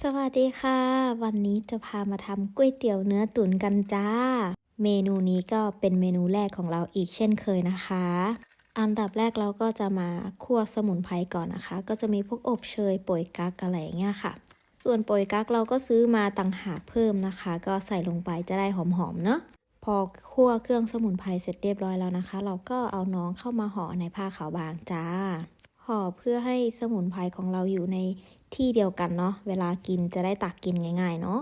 สวัสดีค่ะ วันนี้จะพามาทำก๋วยเตี๋ยวเนื้อตุ๋นกันจ้า เมนูนี้ก็เป็นเมนูแรกของเราอีกเช่นเคยนะคะ อันดับแรกเราก็จะมาคั่วสมุนไพรก่อนนะคะ ก็จะมีพวกอบเชยป่ยกั๊กอะไรอย่างเงี้ยค่ะ ส่วนป่ยกั๊กเราก็ซื้อมาต่างหากเพิ่มนะคะ ก็ใส่ลงไปจะได้หอมๆเนาะพอคั่วเครื่องสมุนไพรเสร็จเรียบร้อยแล้วนะคะ เราก็เอาน้องเข้ามาห่อในผ้าขาวบางจ้า อเพื่อให้สมุนไพรของเราอยู่ในที่เดียวกันเนาะ เวลากินจะได้ตักกินง่าย ๆ เนาะ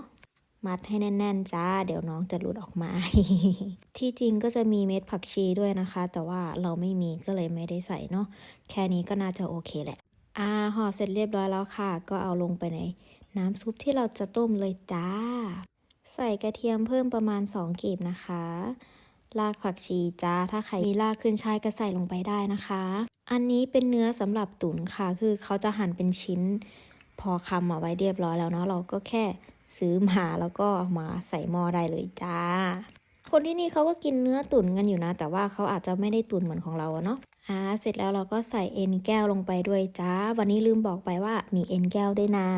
มัดให้แน่น ๆ จ้า เดี๋ยวน้องจะหลุดออกมา ที่จริงก็จะมีเม็ดผักชีด้วยนะคะ แต่ว่าเราไม่มีก็เลยไม่ได้ใส่เนาะ แค่นี้ก็น่าจะโอเคแหละ อ่าห่อเสร็จเรียบร้อยแล้วค่ะ ก็เอาลงไปในน้ำซุปที่เราจะต้มเลยจ้า ใส่กระเทียมเพิ่มประมาณ 2กลีบนะคะ รากผักชีจ้า ถ้าใครมีรากขึ้นช่ายก็ใส่ลงไปได้นะคะ อันนี้เป็นเนื้อสำหรับตุ๋นค่ะ คือเขาจะหั่นเป็นชิ้น พอคำเอาไว้เรียบร้อยแล้วเนาะ เราก็แค่ซื้อมาแล้วก็เอามาใส่หม้อได้เลยจ้า คนที่นี่เขาก็กินเนื้อตุ๋นกันอยู่นะ แต่ว่าเขาอาจจะไม่ได้ตุ๋นเหมือนของเราเนาะอ่าเสร็จแล้วเราก็ใส่เอ็นแก้วลงไปด้วยจ้า วันนี้ลืมบอกไปว่ามีเอ็นแก้วด้วยนะ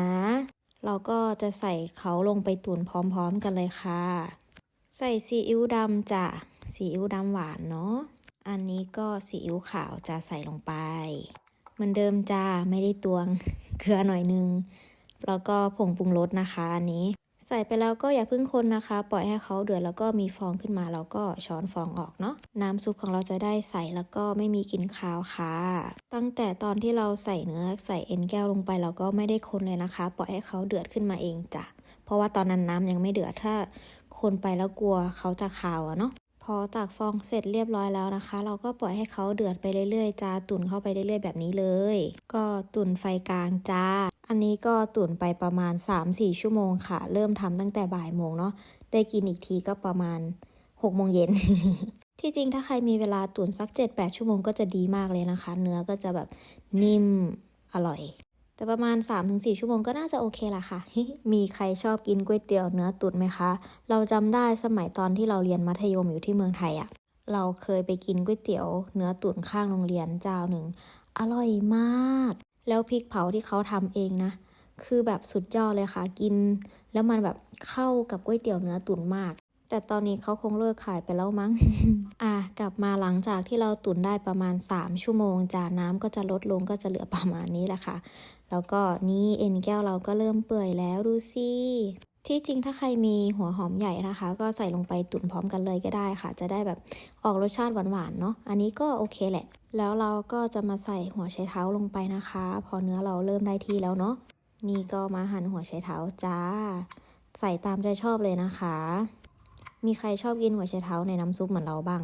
เราก็จะใส่เขาลงไปตุ๋นพร้อมๆกันเลยค่ะ ใส่ซีอิ๊วดำจ้ะ ซีอิ๊วดำหวานเนาะ อันนี้ก็ซีอิ๊วขาวจะใส่ลงไป เหมือนเดิมจ้าไม่ได้ตวงเกลือหน่อยนึง แล้วก็ผงปรุงรสนะคะอันนี้ ใส่ไปแล้วก็อย่าเพิ่งคนนะคะ ปล่อยให้เขาเดือดแล้วก็มีฟองขึ้นมาเราก็ช้อนฟองออกเนาะ น้ำซุปของเราจะได้ใส่แล้วก็ไม่มีกลิ่นคาวค่ะ ตั้งแต่ตอนที่เราใส่เนื้อใส่เอ็นแก้วลงไปเราก็ไม่ได้คนเลยนะคะ ปล่อยให้เขาเดือดขึ้นมาเองจ้ะ เพราะว่าตอนนั้นน้ำยังไม่เดือดถ้าคนไปแล้วกลัวเขาจะคาวอะเนาะ พอตักฟองเสร็จเรียบร้อยแล้วนะคะ เราก็ปล่อยให้เขาเดือดไปเรื่อยๆจ้าตุ๋นเข้าไปเรื่อยๆแบบนี้เลย ก็ตุ๋นไฟกลางจ้า อันนี้ก็ตุ๋นไปประมาณ 3-4 ชั่วโมงค่ะ เริ่มทำตั้งแต่บ่ายโมงเนาะได้กินอีกทีก็ประมาณ6โมงเย็นที่จริงถ้าใครมีเวลาตุ๋นสัก 7-8 ชั่วโมงก็จะดีมากเลยนะคะ เนื้อก็จะแบบนิ่มอร่อย แต่ประมาณ 3-4 ชั่วโมงก็น่าจะโอเคละค่ะ มีใครชอบกินก๋วยเตี๋ยวเนื้อตุ๋นไหมคะ เราจำได้สมัยตอนที่เราเรียนมัธยมอยู่ที่เมืองไทยอะเราเคยไปกินก๋วยเตี๋ยวเนื้อตุ๋นข้างโรงเรียนเจ้าหนึ่ง อร่อยมาก แล้วพริกเผาที่เขาทำเองนะ คือแบบสุดยอดเลยค่ะ กิน แล้วมันแบบเข้ากับก๋วยเตี๋ยวเนื้อตุ๋นมาก แต่ตอนนี้เขาคงเลิกขายไปแล้วมั้ง อะกลับมาหลังจากที่เราตุ๋นได้ประมาณ 3 ชั่วโมงจาน้ำก็จะลดลงก็จะเหลือประมาณนี้แหละค่ะ แล้วก็นี่เอ็นแก้วเราก็เริ่มเปื่อยแล้วดูสิที่จริงถ้าใครมีหัวหอมใหญ่นะคะ ก็ใส่ลงไปตุ๋นพร้อมกันเลยก็ได้ค่ะ จะได้แบบออกรสชาติหวานๆเนาะอันนี้ก็โอเคแหละ แล้วเราก็จะมาใส่หัวไชเท้าลงไปนะคะ พอเนื้อเราเริ่มได้ที่แล้วเนาะนี่ก็มาหั่นหัวไชเท้าจ้า ใส่ตามใจชอบเลยนะคะ มีใครชอบกินหัวไชเท้าในน้ำซุปเหมือนเราบ้าง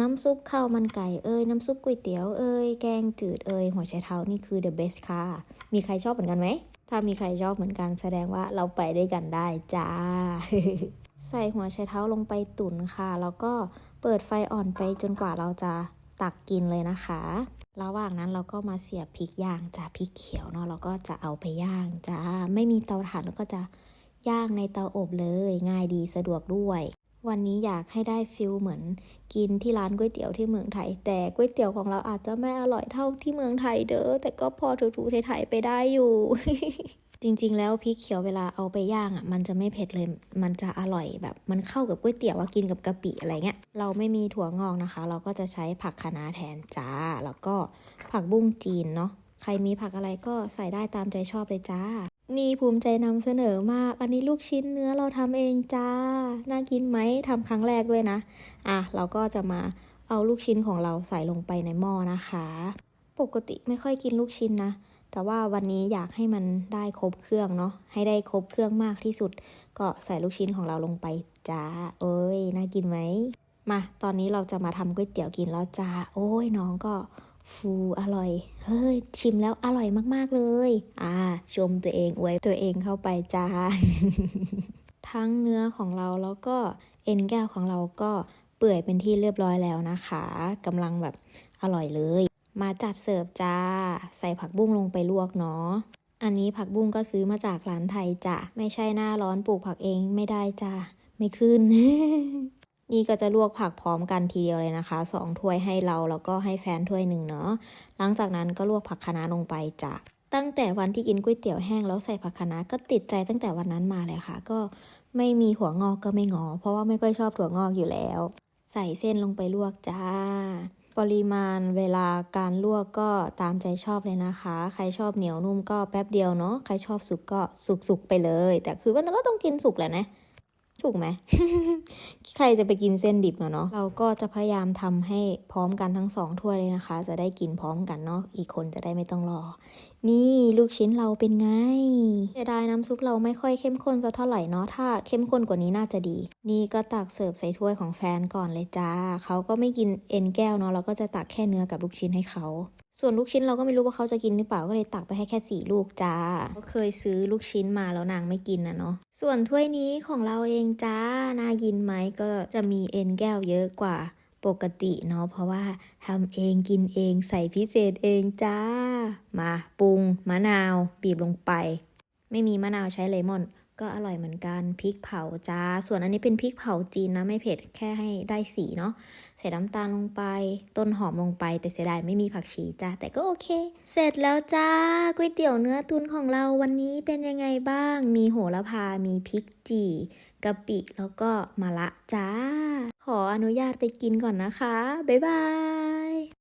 น้ำซุปข้าวมันไก่เอ้ยน้ำซุปก๋วยเตี๋ยวเอ้ยแกงจืดเอ้ยหัวไชเท้านี่คือ the best ค่ะ มีใครชอบเหมือนกันไหม ถ้ามีใครชอบเหมือนกันแสดงว่าเราไปด้วยกันได้จ้า ใส่หัวไชเท้าลงไปตุ๋นค่ะ แล้วก็เปิดไฟอ่อนไปจนกว่าเราจะตักกินเลยนะคะ ระหว่างนั้นเราก็มาเสียบพริกย่างจ้าพริกเขียวเนาะเราก็จะเอาไปย่างจ้า ไม่มีเตาถ่านแล้วก็จะย่างในเตาอบเลย ง่ายดีสะดวกด้วย วันนี้อยากให้ได้ฟิลเหมือนกินที่ร้านก๋วยเตี๋ยวที่เมืองไทย แต่ก๋วยเตี๋ยวของเราอาจจะไม่อร่อยเท่าที่เมืองไทยเด้อแต่ก็พอถูๆไทยๆไปได้อยู่จริงๆ แล้วพริกเขียวเวลาเอาไปย่างอะมันจะไม่เผ็ดเลย มันจะอร่อยแบบ มันเข้ากับก๋วยเตี๋ยวว่ากินกับกะปิอะไรเงี้ย เราไม่มีถั่วงอกนะคะ เราก็จะใช้ผักคะน้าแทนจ้า แล้วก็ผักบุ้งจีนเนาะ ใครมีผักอะไรก็ใส่ได้ตามใจชอบเลยจ้า นี่ภูมิใจนำเสนอมาก อันนี้ลูกชิ้นเนื้อเราทำเองจ้า น่ากินไหมทำครั้งแรกด้วยนะ อะ เราก็จะมาเอาลูกชิ้นของเราใส่ลงไปในหม้อนะคะ ปกติไม่ค่อยกินลูกชิ้นนะ แต่ว่าวันนี้อยากให้มันได้ครบเครื่องเนาะ ให้ได้ครบเครื่องมากที่สุด ก็ใส่ลูกชิ้นของเราลงไปจ้าเอ้ย น่ากินไหม มา ตอนนี้เราจะมาทำก๋วยเตี๋ยวกินแล้วจ้า โอ้ยน้องก็ ฟูอร่อย เฮ้ย ชิมแล้วอร่อยมากๆเลย อ่า ชมตัวเองอวยตัวเองเข้าไปจ้า ทั้งเนื้อของเราแล้วก็เอ็นแก้วของเราก็เปื่อยเป็นที่เรียบร้อยแล้วนะคะกำลังแบบอร่อยเลย มาจัดเสิร์ฟจ้า ใส่ผักบุ้งลงไปลวกเนาะอันนี้ผักบุ้งก็ซื้อมาจากร้านไทยจ้ะไม่ใช่หน้าร้อนปลูกผักเองไม่ได้จ้ะไม่ขึ้น นี่ก็จะลวกผักพร้อมกันทีเดียวเลยนะคะสองถ้วยให้เราแล้วก็ให้แฟนถ้วยหนึ่งเนาะหลังจากนั้นก็ลวกผักคะน้าลงไปจ้ะตั้งแต่วันที่กินก๋วยเตี๋ยวแห้งแล้วใส่ผักคะน้าก็ติดใจตั้งแต่วันนั้นมาเลยค่ะ ก็ไม่มีหัวงอกก็ไม่งอ เพราะว่าไม่ค่อยชอบถั่วงอกอยู่แล้ว ใส่เส้นลงไปลวกจ้า ปริมาณเวลาการลวกก็ตามใจชอบเลยนะคะ ใครชอบเหนียวนุ่มก็แป๊บเดียวเนาะใครชอบสุกก็สุกๆไปเลย แต่คือมันก็ต้องกินสุกแหละนะ ถูกไหม ใครจะไปกินเส้นดิบเนาะ เราก็จะพยายามทำให้พร้อมกันทั้งสองถ้วยเลยนะคะ จะได้กินพร้อมกันเนาะ อีกคนจะได้ไม่ต้องรอ นี่ลูกชิ้นเราเป็นไงเสียดายน้ำซุปเราไม่ค่อยเข้มข้นสักเท่าไหร่เนาะ ถ้าเข้มข้นกว่านี้น่าจะดี นี่ก็ตักเสิร์ฟใส่ถ้วยของแฟนก่อนเลยจ้า เขาก็ไม่กินเอ็นแก้วเนาะ เราก็จะตักแค่เนื้อกับลูกชิ้นให้เขา ส่วนลูกชิ้นเราก็ไม่รู้ว่าเขาจะกินหรือเปล่าก็เลยตักไปให้แค่สี่ลูกจ้าก็เคยซื้อลูกชิ้นมาแล้วนางไม่กินนะเนาะส่วนถ้วยนี้ของเราเองจ้าน่ากินไหมก็จะมีเอ็นแก้วเยอะกว่าปกติเนาะเพราะว่าทำเองกินเองใส่พิเศษเองจ้า มาปรุงมะนาว บีบลงไป ไม่มีมะนาวใช้เลมอน ก็อร่อยเหมือนกันพริกเผาจ้า ส่วนอันนี้เป็นพริกเผาจีนนะไม่เผ็ดแค่ให้ได้สีเนาะใส่น้ำตาลลงไป ต้นหอมลงไป แต่เสียดายไม่มีผักชีจ้าแต่ก็โอเค เสร็จแล้วจ้าก๋วยเตี๋ยวเนื้อตุนของเราวันนี้เป็นยังไงบ้าง มีโหระพา มีพริกจี่กะปิแล้วก็มะละจ้า ขออนุญาตไปกินก่อนนะคะบ๊ายบาย